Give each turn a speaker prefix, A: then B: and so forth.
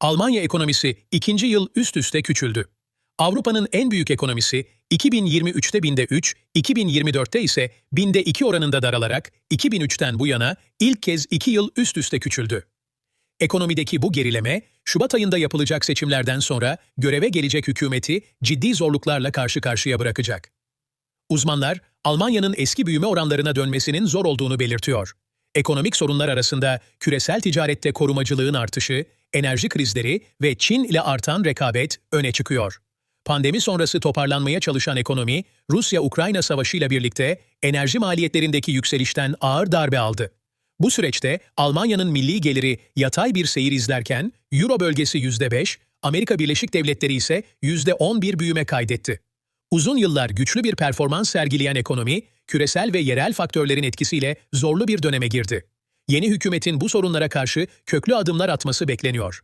A: Almanya ekonomisi ikinci yıl üst üste küçüldü. Avrupa'nın en büyük ekonomisi 2023'te binde 3, 2024'te ise binde 2 oranında daralarak 2003'ten bu yana ilk kez 2 yıl üst üste küçüldü. Ekonomideki bu gerileme, Şubat ayında yapılacak seçimlerden sonra göreve gelecek hükümeti ciddi zorluklarla karşı karşıya bırakacak. Uzmanlar, Almanya'nın eski büyüme oranlarına dönmesinin zor olduğunu belirtiyor. Ekonomik sorunlar arasında küresel ticarette korumacılığın artışı, enerji krizleri ve Çin ile artan rekabet öne çıkıyor. Pandemi sonrası toparlanmaya çalışan ekonomi, Rusya-Ukrayna savaşıyla birlikte enerji maliyetlerindeki yükselişten ağır darbe aldı. Bu süreçte Almanya'nın milli geliri yatay bir seyir izlerken Euro bölgesi %5, Amerika Birleşik Devletleri ise %11 büyüme kaydetti. Uzun yıllar güçlü bir performans sergileyen ekonomi, küresel ve yerel faktörlerin etkisiyle zorlu bir döneme girdi. Yeni hükümetin bu sorunlara karşı köklü adımlar atması bekleniyor.